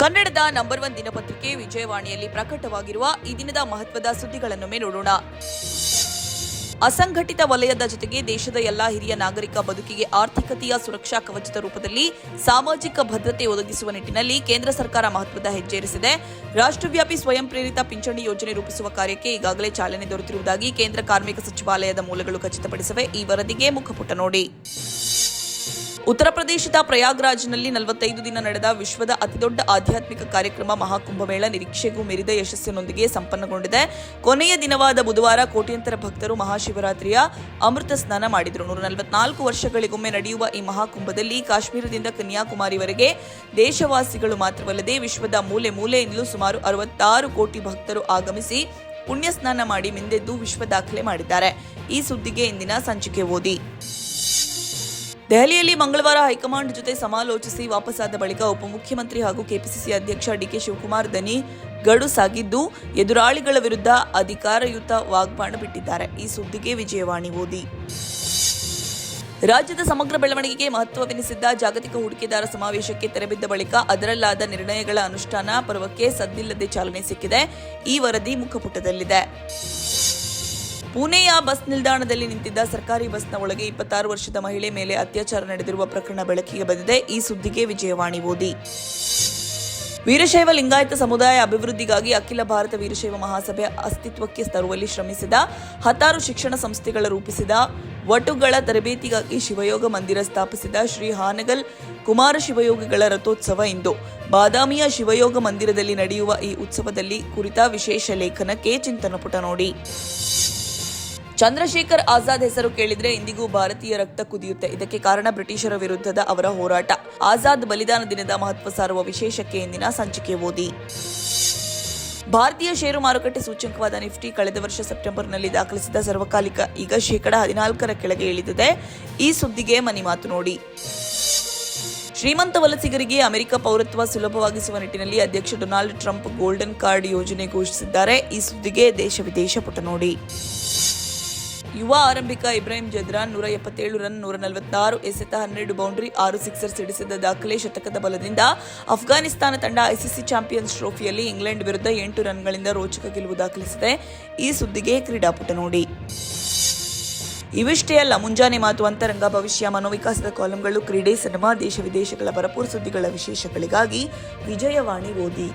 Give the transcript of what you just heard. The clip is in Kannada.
ಕನ್ನಡದ ನಂಬರ್ ಒನ್ ದಿನಪತ್ರಿಕೆ ವಿಜಯವಾಣಿಯಲ್ಲಿ ಪ್ರಕಟವಾಗಿರುವ ಈ ದಿನದ ಮಹತ್ವದ ಸುದ್ದಿಗಳನ್ನೊಮ್ಮೆ ನೋಡೋಣ. ಅಸಂಘಟಿತ ವಲಯದ ಜೊತೆಗೆ ದೇಶದ ಎಲ್ಲಾ ಹಿರಿಯ ನಾಗರಿಕ ಬದುಕಿಗೆ ಆರ್ಥಿಕತೆಯ ಸುರಕ್ಷಾ ಕವಚದ ರೂಪದಲ್ಲಿ ಸಾಮಾಜಿಕ ಭದ್ರತೆ ಒದಗಿಸುವ ನಿಟ್ಟಿನಲ್ಲಿ ಕೇಂದ್ರ ಸರ್ಕಾರ ಮಹತ್ವದ ಹೆಜ್ಜೆ ಇರಿಸಿದೆ ರಾಷ್ಟ್ರವ್ಯಾಪಿ ಸ್ವಯಂ ಪ್ರೇರಿತ ಪಿಂಚಣಿ ಯೋಜನೆ ರೂಪಿಸುವ ಕಾರ್ಯಕ್ಕೆ ಈಗಾಗಲೇ ಚಾಲನೆ ದೊರೆತಿರುವುದಾಗಿ ಕೇಂದ್ರ ಕಾರ್ಮಿಕ ಸಚಿವಾಲಯದ ಮೂಲಗಳು ಖಚಿತಪಡಿಸಿವೆ. ಈ ವರದಿಗೆ ಮುಖಪುಟ ನೋಡಿ. ಉತ್ತರ ಪ್ರದೇಶದ ಪ್ರಯಾಗ್ರಾಜ್ನಲ್ಲಿ ನಲವತ್ತೈದು ದಿನ ನಡೆದ ವಿಶ್ವದ ಅತಿದೊಡ್ಡ ಆಧ್ಯಾತ್ಮಿಕ ಕಾರ್ಯಕ್ರಮ ಮಹಾಕುಂಭಮೇಳ ನಿರೀಕ್ಷೆಗೂ ಮೀರಿದ ಯಶಸ್ಸಿನೊಂದಿಗೆ ಸಂಪನ್ನಗೊಂಡಿದೆ. ಕೊನೆಯ ದಿನವಾದ ಬುಧವಾರ ಕೋಟ್ಯಂತರ ಭಕ್ತರು ಮಹಾಶಿವರಾತ್ರಿಯ ಅಮೃತ ಸ್ನಾನ ಮಾಡಿದರು. ನೂರ ನಲವತ್ನಾಲ್ಕು ವರ್ಷಗಳಿಗೊಮ್ಮೆ ನಡೆಯುವ ಈ ಮಹಾಕುಂಭದಲ್ಲಿ ಕಾಶ್ಮೀರದಿಂದ ಕನ್ಯಾಕುಮಾರಿವರೆಗೆ ದೇಶವಾಸಿಗಳು ಮಾತ್ರವಲ್ಲದೆ ವಿಶ್ವದ ಮೂಲೆ ಮೂಲೆಯಿಂದಲೂ ಸುಮಾರು ಅರವತ್ತಾರು ಕೋಟಿ ಭಕ್ತರು ಆಗಮಿಸಿ ಪುಣ್ಯ ಸ್ನಾನ ಮಾಡಿ ಮಿಂದೆದ್ದು ವಿಶ್ವ ದಾಖಲೆ ಮಾಡಿದ್ದಾರೆ. ಈ ಸುದ್ದಿಗೆ ಇಂದಿನ ಸಂಚಿಕೆ ಓದಿ. ದೆಹಲಿಯಲ್ಲಿ ಮಂಗಳವಾರ ಹೈಕಮಾಂಡ್ ಜೊತೆ ಸಮಾಲೋಚಿಸಿ ವಾಪಸ್ಸಾದ ಬಳಿಕ ಉಪಮುಖ್ಯಮಂತ್ರಿ ಹಾಗೂ ಕೆಪಿಸಿಸಿ ಅಧ್ಯಕ್ಷ ಡಿಕೆ ಶಿವಕುಮಾರ್ ದನಿ ಗಡು ಸಾಗಿದ್ದು, ಎದುರಾಳಿಗಳ ವಿರುದ್ಧ ಅಧಿಕಾರಯುತ ವಾಗ್ಬಾಣ ಬಿಟ್ಟಿದ್ದಾರೆ. ಈ ಸುದ್ದಿಗೆ ವಿಜಯವಾಣಿ ಓದಿ. ರಾಜ್ಯದ ಸಮಗ್ರ ಬೆಳವಣಿಗೆಗೆ ಮಹತ್ವವೆನಿಸಿದ್ದ ಜಾಗತಿಕ ಹೂಡಿಕೆದಾರ ಸಮಾವೇಶಕ್ಕೆ ತೆರೆಬಿದ್ದ ಬಳಿಕ ಅದರಲ್ಲಾದ ನಿರ್ಣಯಗಳ ಅನುಷ್ಠಾನ ಪರ್ವಕ್ಕೆ ಸದ್ದಿಲ್ಲದೆ ಚಾಲನೆ ಸಿಕ್ಕಿದೆ. ಈ ವರದಿ ಮುಖಪುಟದಲ್ಲಿದೆ. ಪುಣೆಯ ಬಸ್ ನಿಲ್ದಾಣದಲ್ಲಿ ನಿಂತಿದ್ದ ಸರ್ಕಾರಿ ಬಸ್ನ ಒಳಗೆ ಇಪ್ಪತ್ತಾರು ವರ್ಷದ ಮಹಿಳೆ ಮೇಲೆ ಅತ್ಯಾಚಾರ ನಡೆದಿರುವ ಪ್ರಕರಣ ಬೆಳಕಿಗೆ ಬಂದಿದೆ. ಈ ಸುದ್ದಿಗೆ ವಿಜಯವಾಣಿ ಓದಿ. ವೀರಶೈವ ಲಿಂಗಾಯತ ಸಮುದಾಯ ಅಭಿವೃದ್ಧಿಗಾಗಿ ಅಖಿಲ ಭಾರತ ವೀರಶೈವ ಮಹಾಸಭೆ ಅಸ್ತಿತ್ವಕ್ಕೆ ತರುವಲ್ಲಿ ಶ್ರಮಿಸಿದ ಹತ್ತಾರು ಶಿಕ್ಷಣ ಸಂಸ್ಥೆಗಳ ರೂಪಿಸಿದ ವಟುಗಳ ತರಬೇತಿಗಾಗಿ ಶಿವಯೋಗ ಮಂದಿರ ಸ್ಥಾಪಿಸಿದ ಶ್ರೀ ಹಾನಗಲ್ ಕುಮಾರ ಶಿವಯೋಗಿಗಳ ರಥೋತ್ಸವ ಇಂದು. ಬಾದಾಮಿಯ ಶಿವಯೋಗ ಮಂದಿರದಲ್ಲಿ ನಡೆಯುವ ಈ ಉತ್ಸವದಲ್ಲಿ ಕುರಿತ ವಿಶೇಷ ಲೇಖನಕ್ಕೆ ಚಿಂತನ ಪುಟ ನೋಡಿ. ಚಂದ್ರಶೇಖರ್ ಆಜಾದ್ ಹೆಸರು ಕೇಳಿದ್ರೆ ಇಂದಿಗೂ ಭಾರತೀಯ ರಕ್ತ ಕುದಿಯುತ್ತೆ. ಇದಕ್ಕೆ ಕಾರಣ ಬ್ರಿಟಿಷರ ವಿರುದ್ಧದ ಅವರ ಹೋರಾಟ. ಆಜಾದ್ ಬಲಿದಾನ ದಿನದ ಮಹತ್ವ ಸಾರುವ ವಿಶೇಷಕ್ಕೆ ಇಂದಿನ ಸಂಚಿಕೆ ಓದಿ. ಭಾರತೀಯ ಷೇರು ಮಾರುಕಟ್ಟೆ ಸೂಚ್ಯಂಕವಾದ ನಿಫ್ಟಿ ಕಳೆದ ವರ್ಷ ಸೆಪ್ಟೆಂಬರ್ನಲ್ಲಿ ದಾಖಲಿಸಿದ ಸರ್ವಕಾಲಿಕ, ಈಗ ಶೇಕಡ ಹದಿನಾಲ್ಕರ ಕೆಳಗೆ ಇಳಿದಿದೆ. ಈ ಸುದ್ದಿಗೆ ಮನಿ ಮಾತು ನೋಡಿ. ಶ್ರೀಮಂತ ವಲಸಿಗರಿಗೆ ಅಮೆರಿಕ ಪೌರತ್ವ ಸುಲಭವಾಗಿಸುವ ನಿಟ್ಟಿನಲ್ಲಿ ಅಧ್ಯಕ್ಷ ಡೊನಾಲ್ಡ್ ಟ್ರಂಪ್ ಗೋಲ್ಡನ್ ಕಾರ್ಡ್ ಯೋಜನೆ ಘೋಷಿಸಿದ್ದಾರೆ. ಈ ಸುದ್ದಿಗೆ ದೇಶ ವಿದೇಶ ಪುಟ ನೋಡಿ. ಯುವ ಆರಂಭಿಕ ಇಬ್ರಾಹಿಂ ಜದ್ರಾನ್ ನೂರ ಎಪ್ಪತ್ತೇಳು ರನ್, ನೂರ ನಲವತ್ತಾರು ಎಸೆತ ಹನ್ನೆರಡು ಬೌಂಡರಿ, ಆರು ಸಿಕ್ಸರ್ ಸಿಡಿಸಿದ ದಾಖಲೆ ಶತಕದ ಬಲದಿಂದ ಅಫ್ಘಾನಿಸ್ತಾನ ತಂಡ ಐಸಿಸಿ ಚಾಂಪಿಯನ್ಸ್ ಟ್ರೋಫಿಯಲ್ಲಿ ಇಂಗ್ಲೆಂಡ್ ವಿರುದ್ಧ ಎಂಟು ರನ್ಗಳಿಂದ ರೋಚಕ ಗೆಲುವು ದಾಖಲಿಸಿದೆ. ಈ ಸುದ್ದಿಗೆ ಕ್ರೀಡಾಪುಟ ನೋಡಿ. ಇವಿಷ್ಟೇ ಅಲ್ಲ, ಮುಂಜಾನೆ ಮಾತು ಅಂತರಂಗ, ಭವಿಷ್ಯ, ಮನೋವಿಕಾಸದ ಕಾಲಂಗಳು, ಕ್ರೀಡೆ, ಸಿನಿಮಾ, ದೇಶ ವಿದೇಶಗಳ ಭರಪೂರ ಸುದ್ದಿಗಳ ವಿಶೇಷಗಳಿಗಾಗಿ ವಿಜಯವಾಣಿ ಓದಿ.